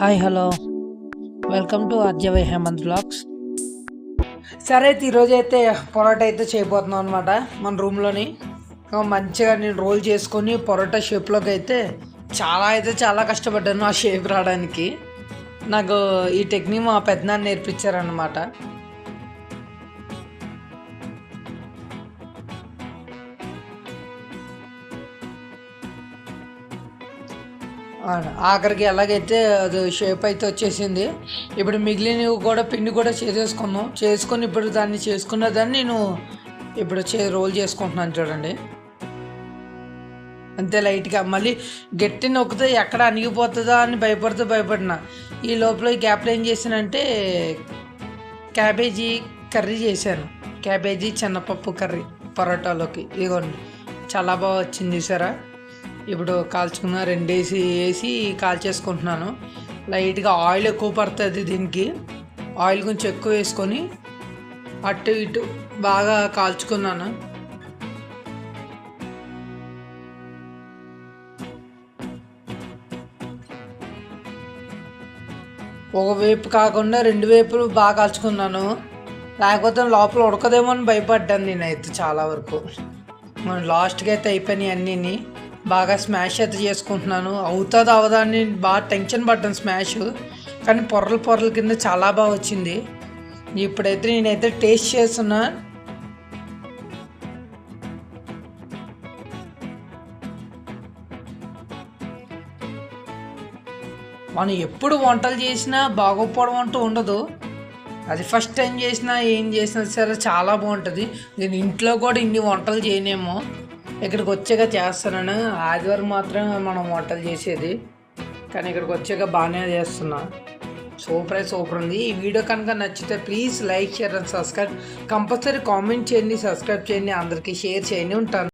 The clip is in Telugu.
హాయ్ హలో వెల్కమ్ టు అర్జవై హేమంత్ బ్లాగ్స్ సరే అయితే ఈరోజు అయితే పొరోటా అయితే చేయబోతున్నాం అనమాట మన రూమ్లోని. మంచిగా నేను రోల్ చేసుకొని పొరోటా షేప్లోకి అయితే చాలా అయితే చాలా కష్టపడ్డాను ఆ షేప్ రావడానికి. నాకు ఈ టెక్నిక్ మా పెద్దనాన్న నేర్పించారనమాట ఆఖరికి ఎలాగైతే అది షేప్ అయితే వచ్చేసింది ఇప్పుడు మిగిలినవి కూడా పిండి కూడా చేసేసుకున్నాం చేసుకొని ఇప్పుడు దాన్ని చేసుకున్న దాన్ని నేను ఇప్పుడు చే రోల్ చేసుకుంటున్నాను చూడండి. అంతే లైట్గా. మళ్ళీ గట్టి నొక్కితే ఎక్కడ అణిగిపోతుందా అని భయపడుతూ భయపడినా. ఈ లోపల ఈ గ్యాప్లో ఏం చేశానంటే క్యాబేజీ కర్రీ చేశాను. క్యాబేజీ చిన్నపప్పు కర్రీ పరోటాలోకి. ఇదిగోండి. చాలా బాగా వచ్చింది చూసారా? ఇప్పుడు కాల్చుకున్న రెండేసి వేసి కాల్చేసుకుంటున్నాను. లైట్గా ఆయిల్ ఎక్కువ పడుతుంది దీనికి. ఆయిల్ కొంచెం ఎక్కువ వేసుకొని అటు ఇటు బాగా కాల్చుకున్నాను. ఒక వైపు కాకుండా రెండు వైపులు బాగా కాల్చుకున్నాను. లేకపోతే లోపల ఉడకదేమో అని భయపడ్డాను నేనైతే చాలా వరకు. మనం లాస్ట్కి అయితే అయిపోయినాయి అన్నీని. బాగా స్మాష్ అయితే చేసుకుంటున్నాను. అవుతుంది అవదా అని బాగా టెన్షన్ పడ్డాను స్మాష్. కానీ పొరలు పొరల కింద చాలా బాగా వచ్చింది. ఇప్పుడైతే నేనైతే టేస్ట్ చేస్తున్నా. మనం ఎప్పుడు వంటలు చేసినా బాగోపోవడం అంటూ ఉండదు. అది ఫస్ట్ టైం చేసినా ఏం చేసినా సరే చాలా బాగుంటుంది. నేను ఇంట్లో కూడా ఇన్ని వంటలు చేయనేమో. ఇక్కడికి వచ్చాక చేస్తున్నాను ఆదివారం మాత్రమే మనం వంటలు చేసేది. కానీ ఇక్కడికి వచ్చాక బాగానే చేస్తున్నా. సూపర్ అయితే సూపర్ ఉంది. ఈ వీడియో కనుక నచ్చితే please like share and subscribe. Compulsory comment చేయండి సబ్స్క్రైబ్ చేయండి అందరికీ షేర్ చేయండి ఉంటాను.